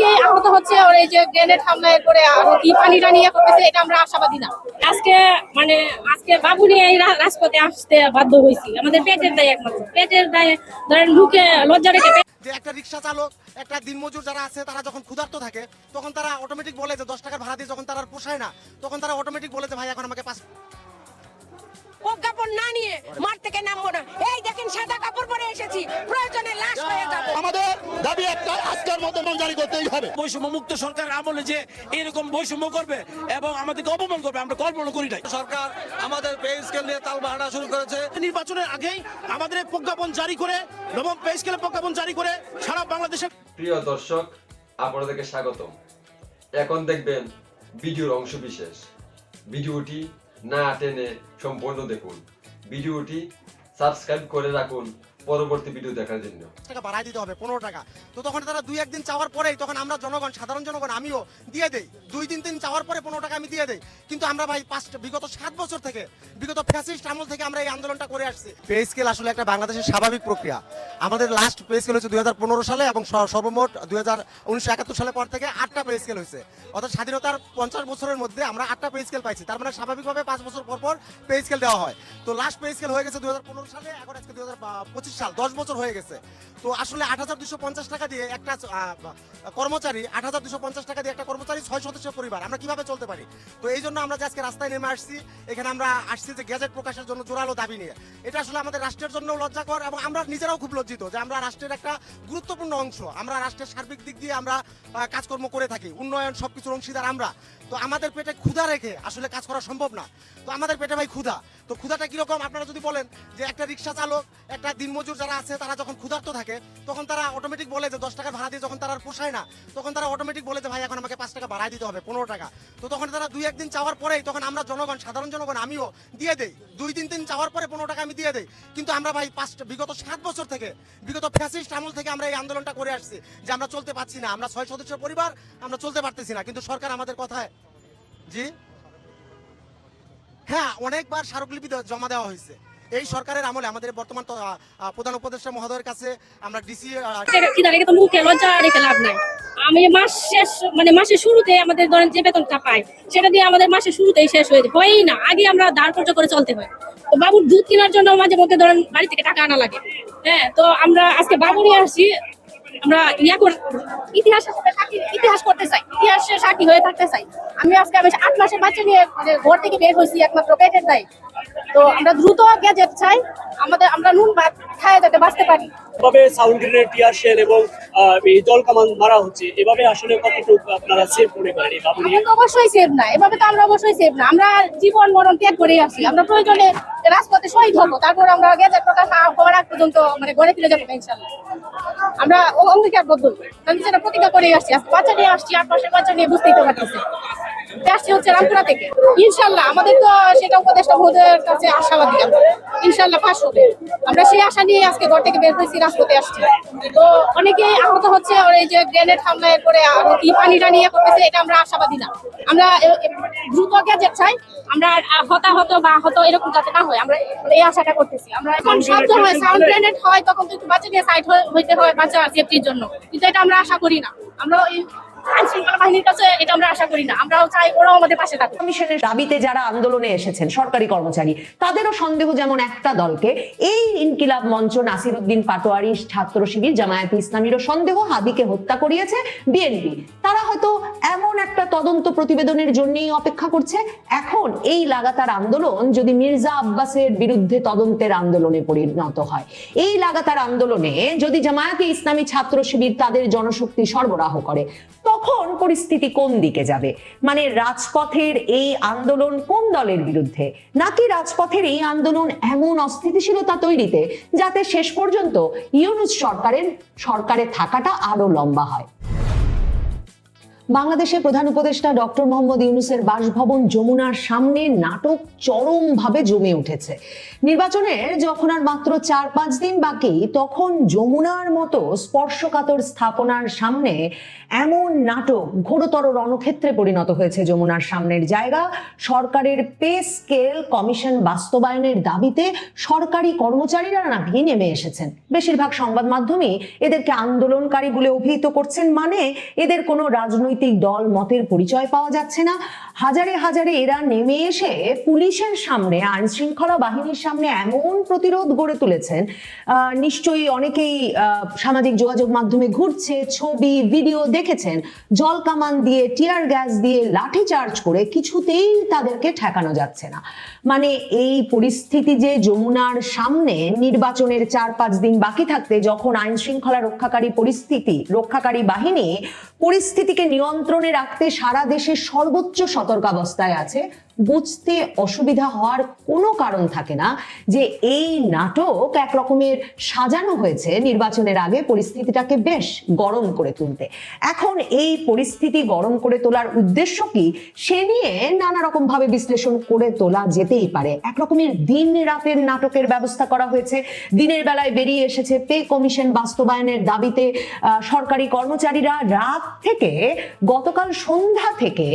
অনেকেই আহত হচ্ছে ওর এই যে গ্রেনেড হামলা করে আরও কি পানি টানি করতেছে এটা আমরা আশাবাদী না। আজকে মানে আজকে বাবু নিয়ে এই রাজপথে আসতে বাধ্য হয়েছি। আমাদের পেটের দায় একমাত্র। পেটের দায়ে ধরেন মুখে লজ্জা রেখে যে একটা রিক্সা চালক একটা দিনমজুর যারা আছে তারা যখন ক্ষুধার্ত থাকে তখন তারা অটোমেটিক বলে যে দশ টাকার ভাড়া দিয়ে যখন তারা পোষায় না তখন তারা অটোমেটিক বলে যে ভাই এখন আমাকে পাঁচ প্রজ্ঞাপন না নিয়ে মাঠ থেকে নামবো না। এই দেখেন সাদা কাপড় পরে এসেছি। প্রয়োজনে লাশ দাবি একটা আজকের জারি করতেই হবে। বৈষম্য মুক্ত সরকারের আমলে যে এরকম বৈষম্য করবে এবং আমাদেরকে অপমান করবে আমরা কল্পনা করি নাই। সরকার আমাদের পে স্কেল নিয়ে তাল বাহানা শুরু করেছে। নির্বাচনের আগেই আমাদের প্রজ্ঞাপন জারি করে নবম পে স্কেলে প্রজ্ঞাপন জারি করে সারা বাংলাদেশে প্রিয় দর্শক আপনাদেরকে স্বাগতম। এখন দেখবেন ভিডিওর অংশ বিশেষ। ভিডিওটি না টেনে সম্পূর্ণ দেখুন। ভিডিওটি সাবস্ক্রাইব করে রাখুন। পরবর্তী ভিডিও দেখার জন্য। টাকা বাড়াই দিতে হবে, পনেরো টাকা। তো তখন তারা দুই একদিন চাওয়ার পরেই তখন আমরা জনগণ, সাধারণ জনগণ, আমিও দিয়ে দেই। দুই তিন দিন চাওয়ার পরে পনেরো টাকা আমি দিয়ে দেই। কিন্তু আমরা ভাই পাঁচ, বিগত সাত বছর থেকে, বিগত ফ্যাসিস্ট আমল থেকে আমরা এই আন্দোলনটা করে আসছি। পে স্কেল আসলে একটা বাংলাদেশের স্বাভাবিক প্রক্রিয়া। আমাদের লাস্ট পে স্কেল হচ্ছে দুই সালে এবং সর্বমোট দুই হাজার সালে পর থেকে আটটা পে স্কেল হয়েছে। অর্থাৎ স্বাধীনতার পঞ্চাশ বছরের মধ্যে আমরা আটটা পে স্কেল পাইছি। তার মানে স্বাভাবিকভাবে পাঁচ বছর পর পর পে স্কেল দেওয়া হয়। তো লাস্ট পে স্কেল হয়ে গেছে দুই হাজার পনেরো সালে, এখন আজকে দুই সাল, দশ বছর হয়ে গেছে। তো আসলে আট হাজার দুশো পঞ্চাশ টাকা দিয়ে একটা কর্মচারী, আট হাজার দুশো পঞ্চাশ টাকা দিয়ে একটা কর্মচারী ছয় সদস্য পরিবার। আমরা কীভাবে চলতে পারি? তো এই জন্য আমরা যে আজকে রাস্তায় নেমে আসছি, এখানে আমরা আসছি যে গ্যাজেট প্রকাশের জন্য জোরালো দাবি নিয়ে। এটা আসলে আমাদের রাষ্ট্রের জন্য লজ্জাকর এবং আমরা নিজেরাও খুব লজ্জিত যে আমরা রাষ্ট্রের একটা গুরুত্বপূর্ণ অংশ। আমরা রাষ্ট্রের সার্বিক দিক দিয়ে আমরা কাজকর্ম করে থাকি, উন্নয়ন সবকিছুর অংশীদার আমরা। তো আমাদের পেটে ক্ষুধা রেখে আসলে কাজ করা সম্ভব না। তো আমাদের পেটে ভাই ক্ষুধা। তো ক্ষুধাটা কীরকম? আপনারা যদি বলেন যে একটা রিক্সা চালক, একটা দিনমজুর যারা আছে, তারা যখন ক্ষুধার্ত থাকে, তখন তারা অটোমেটিক বলে যে দশ টাকা ভাড়া দিয়ে যখন তারা পোষায় না, তখন তারা অটোমেটিক বলে যে, ভাই, এখন আমাকে পাঁচ টাকা বাড়াই দিতে হবে, পনেরো টাকা। তো তখন তারা দুই একদিন চাওয়ার পরেই তখন আমরা জনগণ, সাধারণ জনগণ, আমিও দিয়ে দেই। দুই তিন দিন চাওয়ার পরে পনেরো টাকা আমি দিয়ে দেই। কিন্তু আমরা, ভাই, পাঁচ বিগত সাত বছর থেকে, বিগত ফ্যাসিস্ট আমল থেকে আমরা এই আন্দোলনটা করে আসছি যে আমরা চলতে পারছি না। আমরা ছয় সদস্য পরিবার, আমরা চলতে পারতেছি না। কিন্তু সরকার আমাদের কথায়, জি? হ্যাঁ অনেকবার স্মারকলিপি জমা দেওয়া হয়েছে। এই সরকারের আমলে আমাদের বর্তমান প্রধান উপদেষ্টা মহোদয়ের কাছে আমরা ডিসি লাভ নাই। আমি মাস শেষ মানে মাসের শুরুতে আমাদের ধরেন যে বেতনটা পাই, সেটা দিয়ে আমাদের মাসের শুরুতেই শেষ হয়ে যায়। না, আগে আমরা দাঁড় কর্য করে চলতে হয়। তো বাবুর দুধ কেনার জন্য মাঝে মধ্যে ধরেন বাড়ি থেকে টাকা আনা লাগে। হ্যাঁ তো আমরা আজকে বাবুরই আসি আমরা ইয়া করে সাক্ষী- ইতিহাস করতে চাই। ইতিহাসের সাক্ষী হয়ে থাকতে চাই। আমি আজকে আমি আট মাসের বাচ্চা নিয়ে ঘর থেকে বের হয়েছি একমাত্র পেটের দায় তো আমরা দ্রুত গ্যাজেট চাই। আমাদের আমরা নুন ভাত খায় যাতে বাঁচতে পারি। এভাবে সাউন্ড গ্রেনেড টিয়ার শেল এবং এই জল কামান মারা হচ্ছে এভাবে আসলে কতটুকু আপনারা সেভ মনে করেন আমরা তো অবশ্যই সেভ না। এভাবে তো আমরা অবশ্যই সেভ না। আমরা জীবন মরণ ত্যাগ করে আসি আমরা প্রয়োজনে রাজপথে শহীদ হব। তারপর আমরা গেজেট প্রকাশ না হওয়ার আগ পর্যন্ত মানে ঘরে ফিরে যাব ইনশাল্লাহ। আমরা ও অঙ্গীকারবদ্ধ আমি যেটা প্রতিজ্ঞা করে আসছি বাচ্চা নিয়ে আসছি আর পাশে বাচ্চা নিয়ে বুঝতেই তো পারতেছি। আসছি হচ্ছে রামপুরা থেকে। ইনশাল্লাহ, আমাদের তো সেটা উপদেষ্টা মহোদয়ের কাছে আশাবাদী আমরা ইনশাল্লাহ পাশ হবে। আমরা সেই আশা নিয়ে আজকে ঘর থেকে বের হয়েছি, রাজপথে আসছি। তো অনেকেই আহত হচ্ছে এই যে গ্রেনেড হামলা করে আরও কি পানি টানি করতেছে এটা আমরা আশাবাদী না। আমরা দ্রুত গ্যাজেট চাই, আমরা হতাহত বা আহত এরকম যাতে না হয়, আমরা এই আশাটা করতেছি। আমরা এখন শব্দ হয় সাউন্ড গ্রেনেড হয়, তখন তো একটু বাচ্চা নিয়ে সাইড হইতে হয় বাচ্চা সেফটির জন্য। কিন্তু এটা আমরা আশা করি না। আমরা বাহিনীর কাছে এটা আমরা আশা করি না। আমরাও চাই ওরাও আমাদের পাশে থাকুক। কমিশনের দাবিতে যারা আন্দোলনে এসেছেন, সরকারি কর্মচারী, তাদেরও সন্দেহ যেমন একটা দলকে, এই ইনকিলাব মঞ্চ পাটোয়ারি, ছাত্র শিবির, জামায়াতে ইসলামীরও সন্দেহ হাদিকে হত্যা করিয়েছে বিএনপি। তারা হয়তো এমন একটা তদন্ত প্রতিবেদনের জন্যই অপেক্ষা করছে। এখন এই লাগাতার আন্দোলন যদি মির্জা আব্বাসের বিরুদ্ধে তদন্তের আন্দোলনে পরিণত হয়, এই লাগাতার আন্দোলনে যদি জামায়াতে ইসলামী ছাত্র শিবির তাদের জনশক্তি সরবরাহ করে পরিস্থিতি কোন দিকে যাবে? মানে রাজপথের এই আন্দোলন কোন দলের বিরুদ্ধে? নাকি রাজপথের এই আন্দোলন এমন অস্থিতিশীলতা তৈরিতে যাতে শেষ পর্যন্ত ইউনুস সরকারের, সরকারে থাকাটা আরও লম্বা হয়? বাংলাদেশের প্রধান উপদেষ্টা ডক্টর মোহাম্মদ ইউনুসের বাসভবন যমুনার সামনে নাটক চরমভাবে জমে উঠেছে। নির্বাচনের যখন আর মাত্র চার পাঁচ দিন বাকি, তখন যমুনার মতো স্পর্শকাতর স্থাপনার সামনে এমন নাটক ঘোরতর রণক্ষেত্রে পরিণত হয়েছে যমুনার সামনের জায়গা। সরকারের পে স্কেল কমিশন বাস্তবায়নের দাবিতে সরকারি কর্মচারীরা নাকি নেমে এসেছেন। বেশিরভাগ সংবাদ মাধ্যমে এদেরকে আন্দোলনকারী বলে অভিহিত করছেন মানে এদের কোনো রাজনৈতিক দল মতের পরিচয় পাওয়া যাচ্ছে না। হাজারে হাজারে এরা নেমে এসে পুলিশের সামনে আইন শৃঙ্খলা বাহিনীর সামনে এমন প্রতিরোধ গড়ে তুলেছেন। নিশ্চয়ই অনেকেই সামাজিক যোগাযোগ মাধ্যমে ঘুরছে, ছবি, ভিডিও দেখেছেন। জল কামান দিয়ে, টিয়ার গ্যাস দিয়ে লাঠি চার্জ করে কিছুতেই তাদেরকে ঠেকানো যাচ্ছে না। মানে এই পরিস্থিতি যে যমুনার সামনে নির্বাচনের চার পাঁচ দিন বাকি থাকতে, যখন আইন শৃঙ্খলা রক্ষাকারী পরিস্থিতি, রক্ষাকারী বাহিনী পরিস্থিতিকে নিয়ন্ত্রণে রাখতে সারা দেশে সর্বোচ্চ সতর্কাবস্থায় আছে। বুঝতে অসুবিধা হওয়ার কোনো কারণ থাকে না যে এই নাটক এক রকমের সাজানো হয়েছে নির্বাচনের আগে পরিস্থিতিটাকে বেশ গরম করে তুলতে। এখন এই পরিস্থিতি গরম করে তোলার উদ্দেশ্য কি? সে নিয়ে নানা রকম ভাবে বিশ্লেষণ করে তোলা যেতেই পারে। এক রকমের দিন রাতের নাটকের ব্যবস্থা করা হয়েছে। দিনের বেলায় বেরিয়ে এসেছে পে কমিশন বাস্তবায়নের দাবিতে সরকারি কর্মচারীরা রাত থেকে গতকাল সন্ধ্যা থেকে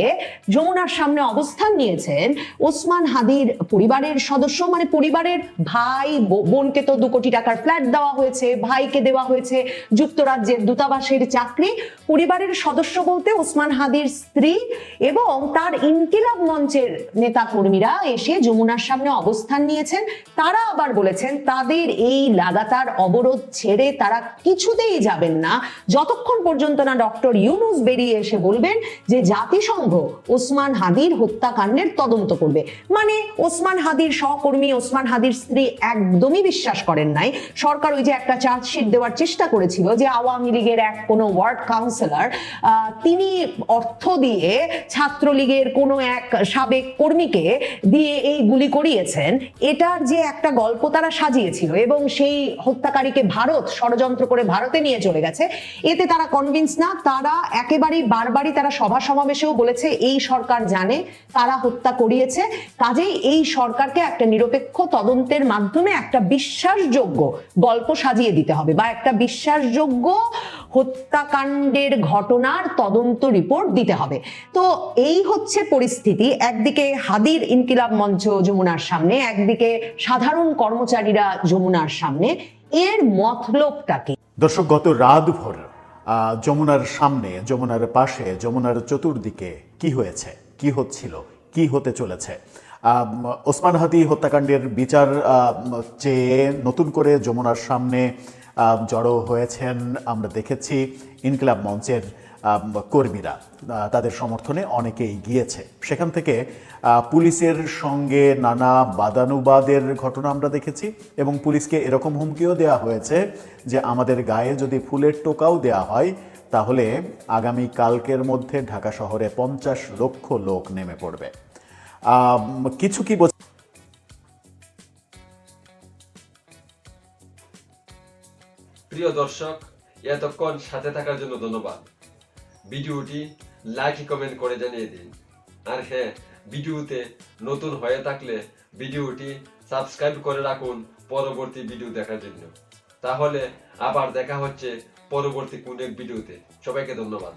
যমুনার সামনে অবস্থান নিয়েছেন ওসমান হাদির পরিবারের সদস্য মানে পরিবারের ভাই বোনকে তো দু কোটি টাকার ফ্ল্যাট দেওয়া হয়েছে, ভাইকে দেওয়া হয়েছে, যুক্তরাজ্যের দূতাবাসের চাকরি। পরিবারের সদস্য বলতে ওসমান হাদির স্ত্রী এবং তার ইনকিলাব মঞ্চের নেতা কর্মীরা এসে যমুনার সামনে অবস্থান নিয়েছেন। তারা আবার বলেছেন, তাদের এই লাগাতার অবরোধ ছেড়ে তারা কিছুতেই যাবেন না। যতক্ষণ পর্যন্ত না ডক্টর ইউনুস বেরিয়ে এসে বলবেন যে জাতিসংঘ ওসমান হাদির হত্যাকাণ্ডের তদন্ত করবে। মানে ওসমান হাদির সহকর্মী, ওসমান হাদির স্ত্রী একদমই বিশ্বাস করেন নাই। সরকার ওই যে একটা চার্জশিট দেওয়ার চেষ্টা করেছিল যে আওয়ামী লীগের এক কোনো ওয়ার্ড কাউন্সিলর তিনি অর্থ দিয়ে ছাত্রলীগের কোনো এক সাবেক কর্মীকে দিয়ে এই গুলি করিয়েছেন। এটার যে একটা গল্প তারা সাজিয়েছিল এবং সেই হত্যাকারীকে ভারত, ষড়যন্ত্র করে ভারতে নিয়ে চলে গেছে। এতে তারা কনভিন্স না, তারা একেবারেই বারবারই তারা সভা সমাবেশেও বলেছে, এই সরকার জানে, তারা হত্যা করিয়েছে। কাজেই এই সরকারকে একটা নিরপেক্ষ তদন্তের মাধ্যমে একটা বিশ্বাসযোগ্য গল্প সাজিয়ে দিতে হবে বা একটা বিশ্বাসযোগ্য হত্যাকাণ্ডের ঘটনার তদন্ত রিপোর্ট দিতে হবে। তো এই হচ্ছে পরিস্থিতি। একদিকে হাদির ইনকিলাব মঞ্চ যমুনার সামনে একদিকে সাধারণ কর্মচারীরা যমুনার সামনে। এর মতলবটা কি? দর্শক গত রাতভর আহ, যমুনার সামনে যমুনার পাশে যমুনার চতুর্দিকে কি হয়েছে কি হচ্ছিল? কি হতে চলেছে? ওসমান হাদি হত্যাকাণ্ডের বিচার চেয়ে নতুন করে যমুনার সামনে জড়ো হয়েছেন আমরা দেখেছি ইনকিলাব মঞ্চের কর্মীরা। তাদের সমর্থনে অনেকেই গিয়েছে। সেখান থেকে পুলিশের সঙ্গে নানা বাদানুবাদের ঘটনা আমরা দেখেছি এবং পুলিশকে এরকম হুমকিও দেওয়া হয়েছে যে আমাদের গায়ে যদি ফুলের টোকাও দেওয়া হয়, তাহলে আগামী কালকের মধ্যে ঢাকা শহরে পঞ্চাশ লক্ষ লোক নেমে পড়বে। কিছু কি বোঝা প্রিয় দর্শক, এতক্ষণ সাথে থাকার জন্য ধন্যবাদ। ভিডিওটি লাইক কমেন্ট করে জানিয়ে দিন। আর হ্যাঁ ভিডিওতে নতুন হয়ে থাকলে ভিডিওটি সাবস্ক্রাইব করে রাখুন পরবর্তী ভিডিও দেখার জন্য। তাহলে আবার দেখা হচ্ছে পরবর্তী কোন এক ভিডিওতে। সবাইকে ধন্যবাদ।